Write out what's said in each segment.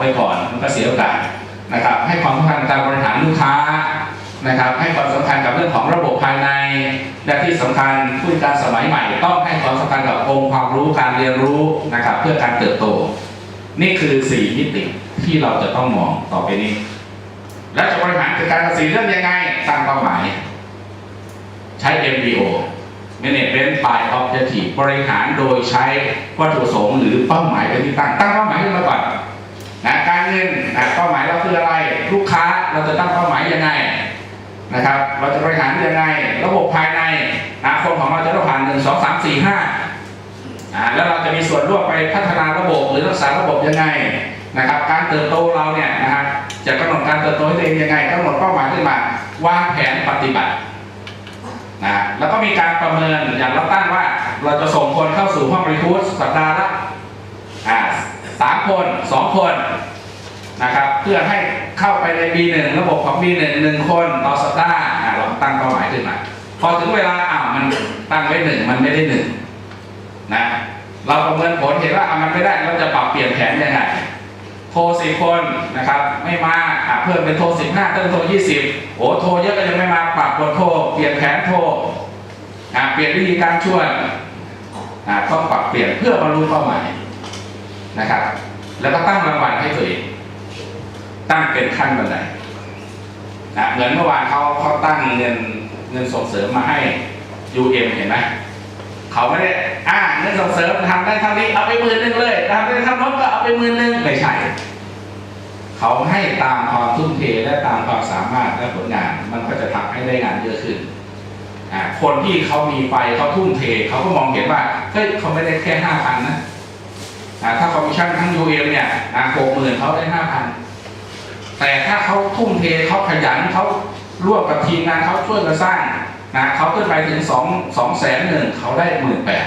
ไปก่อนมันก็เสียโอกาสนะครับ ให้ความสำคัญกับการบริหารลูกค้านะครับ ให้ความสำคัญกับเรื่องของระบบภายใน และที่สำคัญผู้การสมัยใหม่ ต้องให้ความสำคัญกับองค์ความรู้การเรียนรู้นะครับ เพื่อการเติบโต นี่คือสี่มิติที่เราจะต้องมองต่อไปนี้ และจะบริหารจัดการกับสี่เรื่องยังไงตั้งเป้าหมาย ใช้ MBO Management by Objective บริหารโดยใช้วัตถุประสงค์หรือเป้าหมายเป็นที่ตั้งตั้งเป้าหมายขึ้นมาก่อน นะการเงินนะเป้าหมายเราคืออะไร ลูกค้าเราจะตั้งเป้าหมายยังไงนะครับ เราจะบริหารยังไง ระบบภายในนะคนของเราจะต้องผ่านหนึ่งสองสามสี่ห้าอ่าแล้วเราจะมีส่วนร่วมไปพัฒนาระบบหรือรักษาระบบยังไงนะครับ การเติบโตเราเนี่ยนะครับจะกำหนดการเติบโตให้ตัวเองยังไงกำหนดเป้าหมายขึ้นมาวางแผนปฏิบัตินะแล้วก็มีการประเมินอย่างเราตั้งว่าเราจะส่งคนเข้าสู่ห้องรีคูดสัปดาห์ละ สามคนสองคนนะครับเพื่อให้เข้าไปใน B1 ระบบของ B1 หนึ่งคนต่อสัปดาห์อ่าเราตั้งเป้าหมายขึ้นมา พอถึงเวลาอ้าวมันตั้งไว้หนึ่งมันไม่ได้หนึ่งนะเราประเมินผลเห็นว่าอะมันไม่ได้เราจะปรับเปลี่ยนแผนยังไงโทรสิบคนนะครับไม่มาอะเพิ่มเป็นโทรสิบห้าเพิ่มโทรยี่สิบโอ้โทรเยอะก็ยังไม่มาปรับบทโทรเปลี่ยนแผนโทรอะเปลี่ยนวิธีการชวยอะต้องปรับเปลี่ยนเพื่อบรรลุเป้าหมาย นะครับ แล้วก็ตั้งรางวัลให้ตัวเองตั้งเป็นขั้นบันไดนะเหมือนเมื่อวานเขาเขาตั้งเงินเงินส่งเสริมมาให้ UM เห็นไหมเขาไม่ได้อ่าเงินส่งเสริมทำได้เท่านี้เอาไปหมื่นหนึ่งเลยทำได้เท่านั้นก็เอาไปหมื่นหนึ่งไม่ใช่เขาให้ตามความทุ่มเทและตามความสามารถและผลงาน มันก็จะทำให้ได้งานเยอะขึ้นอ่าคนที่เขามีไฟเขาทุ่มเทเขาก็มองเห็นว่าเฮ้ยเขาไม่ได้แค่ห้าพันนะ ถ้าคอมมิชชั่นทั้งยูเอ็มเนี่ยหกหมื่นเขาได้ห้าพันแต่ถ้าเขาทุ่มเทเขาขยันเขาร่วมกับทีมงานเขาช่วยกันสร้างนะเขาขึ้นไปถึงสองสองแสนหนึ่งเขาได้หมื่นแปด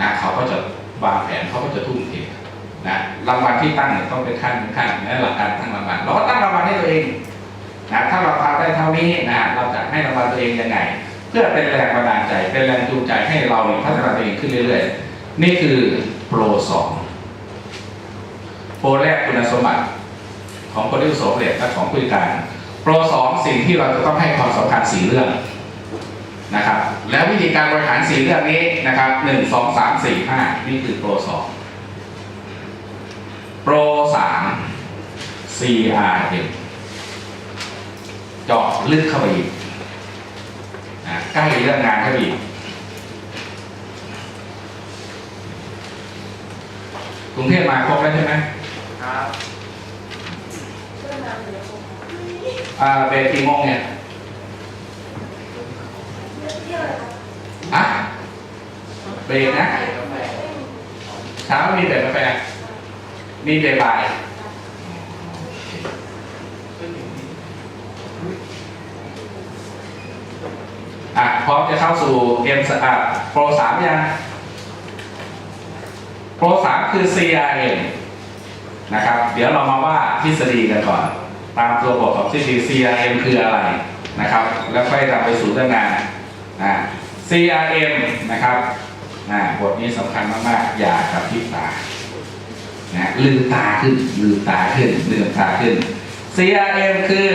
นะเขาก็จะวางแผนเขาก็จะทุ่มเทนะรางวัลที่ตั้งเนี่ยต้องเป็นขั้นเป็นขั้นนะหลักการตั้งรางวัลเราก็ตั้งรางวัลให้ตัวเองนะถ้าเราทำได้เท่านี้นะเราจะให้รางวัลตัวเองยังไง เพื่อเป็นแรงบันดาลใจ เป็นแรงจูงใจให้เราพัฒนาตัวเองขึ้นเรื่อย ๆ นี่คือ โปรสองโปรแรกคุณสมบัติของคนที่ประสบเร็จและของผู้การ โปรสองสิ่งที่เราจะต้องให้ความสำคัญสี่เรื่องนะครับ แล้ววิธีการบริหารสี่เรื่องนี้นะครับหนึ่งสองสามสี่ห้านี่คือโปรสองโปรสาม CRM เจาะลึกเข้าไปอีกนะใกล้เรื่องงานเข้าไปอีก กรุงเทพมาครบแล้วใช่ไหมครับอ่าเบรกกี่โมงเนี่ยอะเบรกนะ เช้ามีเบรกกาแฟ มีเบรกบ่ายอะพร้อมจะเข้าสู่เกมสอะโปรสามยังโป รสามคือ CRM นะครับ เดี๋ยวเรามาว่าทฤษฎีกันก่อน ตามตัวบทของทฤษฎี CRM คืออะไรนะครับ แล้วค่อยนำไปสู่เรื่องงานอ่า CRM นะครับอ่าบทนี้สำคัญมากๆ อย่ากระพริบตานะลืมตาขึ้นลืมตาขึ้นลืมตาขึ้น CRM คือ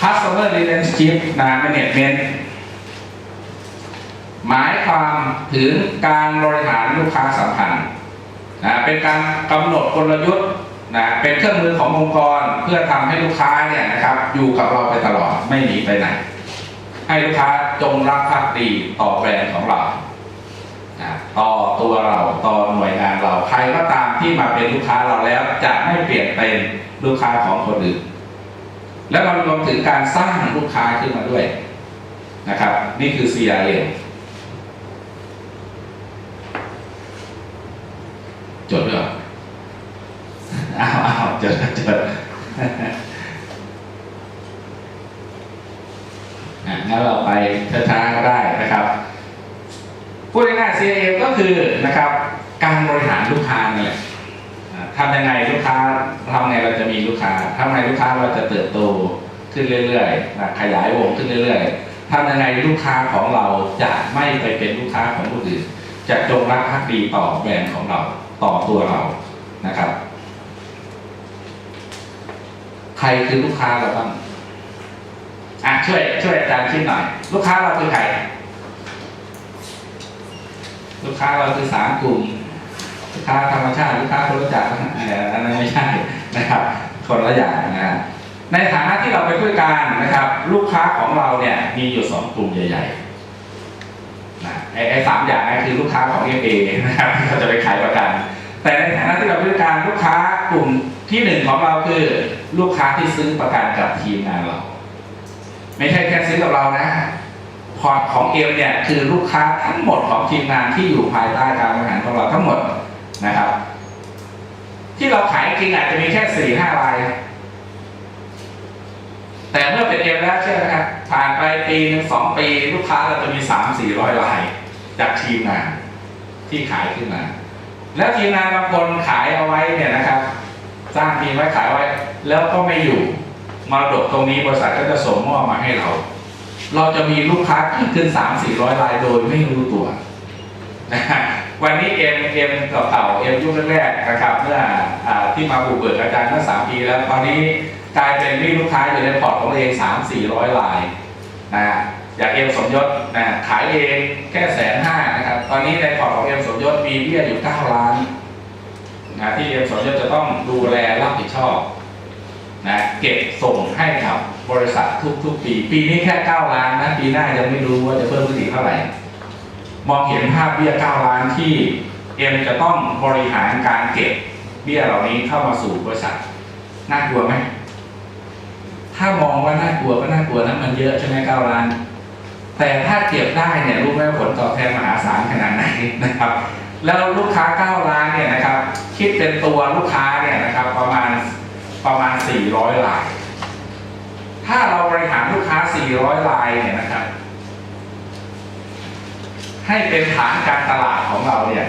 Customer Relationship Management หมายความถึงการบริหารลูกค้าสัมพันธ์ นะเป็นการกำหนดกลยุทธ์นะเป็นเครื่องมือขององค์กรเพื่อทำให้ลูกค้าเนี่ยนะครับอยู่กับเราไปตลอดไม่หนีไปไหน ให้ลูกค้าจงรักภักดีต่อแบรนด์ของเรานะต่อตัวเราต่อหน่วยงานเราใครก็ตามที่มาเป็นลูกค้าเราแล้วจะไม่เปลี่ยนเป็นลูกค้าของคนอื่น แล้วมันรวมถึงการสร้างลูกค้าขึ้นมาด้วยนะครับ นี่คือ CRM จดด้วยเหรออ้าวอ้าวจดจดอะงั้นเราไปช้าๆก็ได้นะครับพูดง่ายๆ CRM ก็คือนะครับ การบริหารลูกค้านั่นแหละอ่าทำยังไงลูกค้าทำไงเราจะมีลูกค้าทำไงลูกค้าเราจะเติบโตขึ้นเรื่อยๆนะขยายวงขึ้นเรื่อยๆทำยังไงลูกค้าของเราจะไม่ไปเป็นลูกค้าของคนอื่นจะจงรักภักดีต่อแบรนด์ของเรา ต่อตัวเรานะครับ ใครคือลูกค้าเราบ้างอะช่วย ช่วยอาจารย์คิดหน่อย ลูกค้าเราคือใคร ลูกค้าเราคือสามกลุ่ม ลูกค้าธรรมชาติ ลูกค้าคนรู้จักอันนั้นไม่ใช่นะครับ คนละอย่างนะในฐานะที่เราไปช่วยการนะครับ ลูกค้าของเราเนี่ยมีอยู่สองกลุ่มใหญ่ ๆ ไอ้สามอย่างนั้นคือลูกค้าของเอเอนะครับที่เขาจะไปขายประกัน แต่ในฐานะที่เราไปช่วยการลูกค้ากลุ่มที่หนึ่งของเราคือ ลูกค้าที่ซื้อประกันกับทีมงานเรา ไม่ใช่แค่ซื้อกับเรานะพอร์ตของเอ็มเนี่ยคือลูกค้าทั้งหมดของทีมงานที่อยู่ภายใต้การบริหารของเราทั้งหมดนะครับ ที่เราขายจริงอาจจะมีแค่สี่ห้ารายแต่เมื่อเป็นเอ็มแล้วเชื่อไหมครับผ่านไปปีหนึ่งสองปี ลูกค้าเราจะมีสามสี่ร้อยราย จากทีมงานที่ขายขึ้นมา แล้วทีมงานบางคนขายเอาไว้เนี่ยนะครับ สร้างทีมไว้ขายไว้ แล้วก็ไม่อยู่มรดกตรงนี้บริษัทก็จะส่งมอบมาให้เรา เราจะมีลูกค้าขึ้นสามสี่ร้อยรายโดยไม่รู้ตัวนะวันนี้เอ็มเอ็มเก่าเอ็มยุคแรกๆนะครับเมื่ออที่มาบุกเบิกอาจารย์เมื่อสามปีแล้วตอนนี้กลายเป็นมีลูกค้าอยู่ในพอร์ตของเราเองสามสี่ร้อยรายนะ อย่างเอ็มสมยศนะขายเองแค่แสนห้านะครับ ตอนนี้ในพอร์ตของเอ็มสมยศมีเบี้ยอยู่เก้าล้านนะที่เอ็มสมยศจะต้องดูแลรับผิดชอบนะเก็บส่งให้กับบริษัททุกๆ ปี ปีนี้แค่9ล้านนะปีหน้ายังไม่รู้ว่าจะเพิ่มขึ้นอีกเท่าไหร่มองเห็นภาพเบี้ย9ล้านที่เอ็มจะต้องบริหารการเก็บเบี้ยเหล่านี้เข้ามาสู่บริษัทน่ากลัวไหมถ้ามองว่าน่ากลัวก็น่ากลัวนะมันเยอะใช่ไหม9ล้าน แต่ถ้าเก็บได้เนี่ยรู้ไหมผลตอบแทนมหาศาลขนาดไหนนะครับ แล้วลูกค้า9ล้านเนี่ยนะครับ คิดเป็นตัวลูกค้าเนี่ยนะครับ ประมาณประมาณ 400ลาย ถ้าเราบริหารลูกค้า 400ลายเนี่ยนะครับ ให้เป็นฐานการตลาดของเราเนี่ย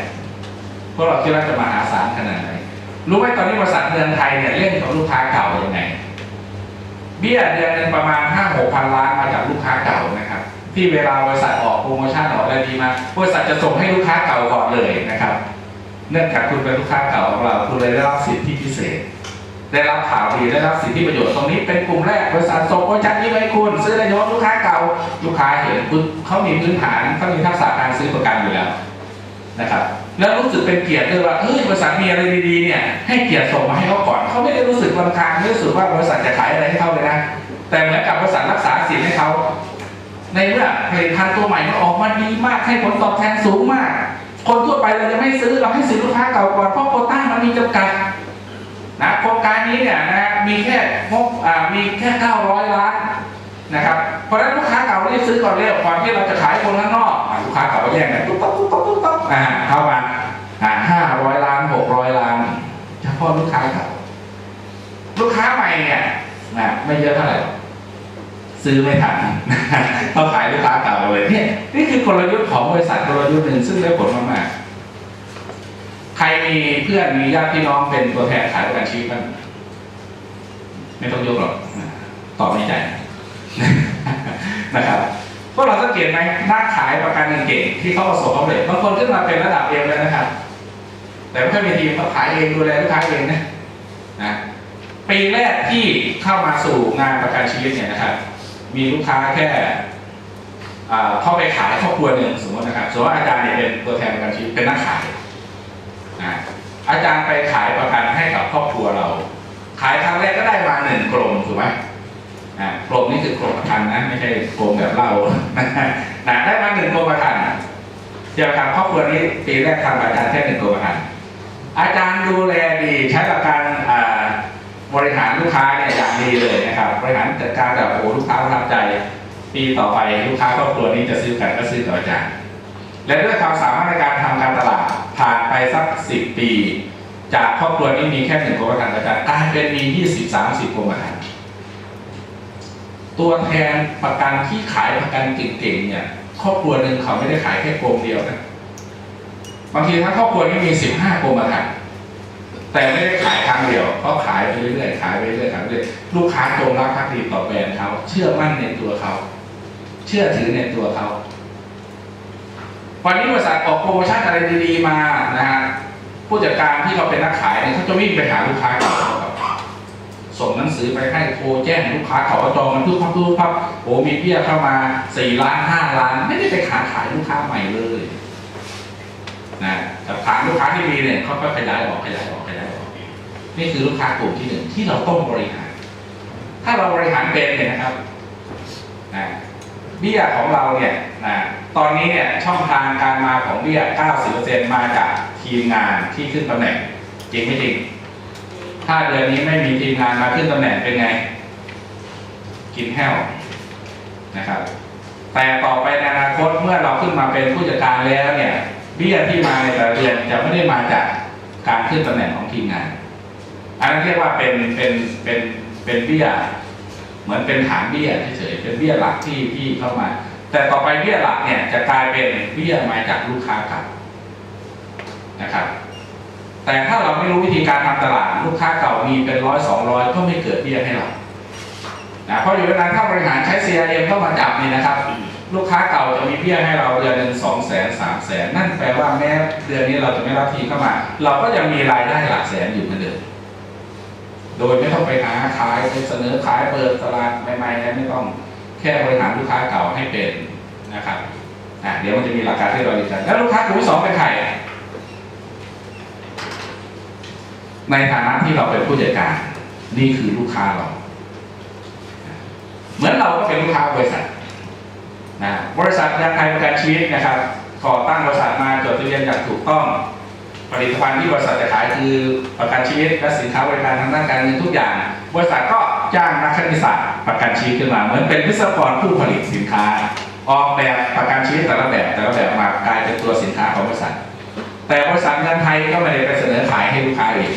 พวกเราคิดว่าจะมหาศาลขนาดไหนรู้ไหมตอนนี้บริษัทเมืองไทยเนี่ยเล่นกับลูกค้าเก่ายังไงเบี้ยเดือนนึงประมาณ5 6พันล้านมาจากลูกค้าเก่านะ ที่เวลาบริษัทออกโปรโมชั่นออกอะไรดีมาบริษัทจะส่งให้ลูกค้าเก่าก่อนเลยนะครับ เนื่องจากคุณเป็นลูกค้าเก่าของเราคุณเลยได้รับสิทธิพิเศษ ได้รับข่าวดีได้รับสิทธิประโยชน์ตรงนี้เป็นกลุ่มแรกบริษัทส่งโปรจักนี้ให้คุณซื้อได้เฉพาะลูกค้าเก่าลูกค้าเห็นคุณเขามีพื้นฐานเขามีทักษะการซื้อประกันอยู่แล้วนะครับแล้วรู้สึกเป็นเกียรติด้วยว่าเฮ้ยบริษัทมีอะไรดีๆเนี่ยให้เกียรติส่งมาให้เขาก่อนเขาไม่ได้รู้สึกรำคาญไม่รู้สึกว่าบริษัทจะขายอะไรให้เขาเลยนะแต่เหมือนกับบริษัทรักษาสิทธิ์ให้เขา ในเมื่อผลิตภัณฑ์ตัวใหม่มันออกมาดีมากให้ผลตอบแทนสูงมาก คนทั่วไปเราจะไม่ซื้อเราให้ซื้อลูกค้าเก่าก่อนเพราะโคต้ามันมีจำกัดนะโครงการนี้เนี่ยนะมีแค่งบมีแค่900 ล้านนะครับเพราะฉะนั้นลูกค้าเก่ารีบซื้อก่อนเร็วก่อนที่เราจะขายคนข้างนอกลูกค้าเก่าก็แย่งกันตุ๊บตุ๊บตุ๊บตุ๊บตุ๊บตุ๊บอ่าเข้ามาอ่า500ล้าน600ล้านเฉพาะลูกค้าเก่าลูกค้าใหม่เนี่ยนะไม่เยอะเท่าไหร่ ซื้อไม่ทันต้องขายลูกค้าเก่าเลยเนี่ยนี่คือกลยุทธ์ของบริษัทกลยุทธ์หนึ่งซึ่งได้ผลมากๆใครมีเพื่อนมีญาติพี่น้องเป็นตัวแทนขายประกันชีวิตบ้างไม่ต้องยกหรอกตอบในใจนะครับพวกเราสังเกตไหมนักขายประกันเก่งที่เขาประสบความสำเร็จบางคนขึ้นมาเป็นระดับเอ็มเลยนะครับ แต่ไม่ค่อยมีทีมเขาขายเองดูแลลูกค้าเองนะนะปีแรกที่เข้ามาสู่งานประกันชีวิตเนี่ยนะครับ มีลูกค้าแค่เข้าไปขายครอบครัวหนึ่งสมมตินะครับสมมติว่าอาจารย์เนี่ยเป็นตัวแทนประกันชีวิตเป็นนักขายนะอาจารย์ไปขายประกันให้กับครอบครัวเรา ขายครั้งแรกก็ได้มาหนึ่งกลมถูกไหมอ่ากลมนี่คือกลมประกันนะไม่ใช่กลมแบบเล้านะได้มาหนึ่งกลมประกันเกี่ยวกับครอบครัวนี้ปีแรกทำอาจารย์แค่หนึ่งกลมประกันอาจารย์ดูแลดีใช้หลักการ บริหารลูกค้าเนี่ยอย่างดีเลยนะครับ บริหารจัดการแบบโอ้ลูกค้าประทับใจปีต่อไปลูกค้าครอบครัวนี้จะซื้อกันก็ซื้อกับอจารย์และด้วยความสามารถในการทำการตลาดผ่านไปสักสิบปี จากครอบครัวนี้มีแค่หนึ่งกรมธรรม์อาจายกลายเป็นมียี่สิบสามสิบกรมธรรม์ตัวแทนประกันที่ขายประกันเก่งๆเนี่ยครอบครัวหนึ่งเขาไม่ได้ขายแค่กรมเดียวนะบางทีทั้งครอบครัวนี้มีสิบห้ากรมธรรม์ แต่ไม่ได้ขายครั้งเดียวเขาขายไปเรื่อยๆขายไปเรื่อยๆขายไปเรื่อยลูกค้าจงรักภักดีต่อแบรนด์เขาเชื่อมั่นในตัวเขา เชื่อถือในตัวเขาวันนี้บริษัทออกโปรโมชั่นอะไรดีๆมานะฮะผู้จัดการที่เขาเป็นนักขายเนี่ยเขาจะวิ่งไปหาลูกค้าเก่าเขาส่งหนังสือไปให้โทรแจ้งลูกค้าเขาจองมันทุกพับทุกพับโอ้มีเบี้ยเข้ามาสี่ล้านห้าล้าน ไม่ได้ไปขาขายลูกค้าใหม่เลยนะแต่ฐานลูกค้าที่มีเนี่ยเขาก็ขยายออกขยายออกขยายออก นี่คือลูกค้ากลุ่มที่หนึ่งที่เราต้องบริหาร ถ้าเราบริหารเป็นเนี่ยนะครับนะเบี้ยของเราเนี่ยนะตอนนี้เนี่ยช่องทางการมาของเบี้ย 90%มาจากทีมงานที่ขึ้นตำแหน่ง จริงไม่จริง ถ้าเดือนนี้ไม่มีทีมงานมาขึ้นตำแหน่งเป็นไง กินแห้วนะครับ แต่ต่อไปในอนาคตเมื่อเราขึ้นมาเป็นผู้จัดการแล้วเนี่ยเบี้ยที่มาในแต่ละเดือนจะไม่ได้มาจากการขึ้นตำแหน่งของทีมงาน อันนั้นเรียกว่าเป็นเป็นเป็นเป็นเบี้ยเหมือนเป็นฐานเบี้ยเฉยๆเป็นเบี้ยหลักที่ที่เข้ามา แต่ต่อไปเบี้ยหลักเนี่ยจะกลายเป็นเบี้ยมาจากลูกค้าเก่านะครับ แต่ถ้าเราไม่รู้วิธีการทำตลาดลูกค้าเก่ามีเป็นร้อยสองร้อยก็ไม่เกิดเบี้ยให้เรานะเพราะอยู่ในนั้นถ้าบริหารใช้ CRM เข้ามาจับนี่นะครับ ลูกค้าเก่าจะมีเบี้ยให้เราเดือนหนึ่งสองแสนสามแสนนั่นแปลว่าแม้เดือนนี้เราจะไม่รับทีเข้ามา เราก็ยังมีรายได้หลักแสนอยู่เหมือนเดิม โดยไม่ต้องไปหาขายไปเสนอขายเปิดตลาดใหม่ๆนะไม่ต้องแค่บริหารลูกค้าเก่าให้เป็นนะครับอะเดี๋ยวมันจะมีหลักการที่เราดีกันแล้วลูกค้ากลุ่มที่สองเป็นใครในฐานะที่เราเป็นผู้จัดการ นี่คือลูกค้าเรา เหมือนเราก็เป็นลูกค้าบริษัทนะบริษัทยังไทยประกันชีวิตนะครับก่อตั้งบริษัทมาจดทะเบียนอย่างถูกต้อง ผลิตภัณฑ์ที่บริษัทจะขายคือประกันชีวิตและสินค้าบริการทางด้านการเงินทุกอย่าง บริษัทก็จ้างนักคณิตศาสตร์ประกันชีวิตขึ้นมา เหมือนเป็นวิศวกรผู้ผลิตสินค้า ออกแบบประกันชีวิตแต่ละแบบแต่ละแบบมากลายเป็นตัวสินค้าของบริษัท แต่บริษัทเงินไทยก็ไม่ได้ไปเสนอขายให้ลูกค้าเอง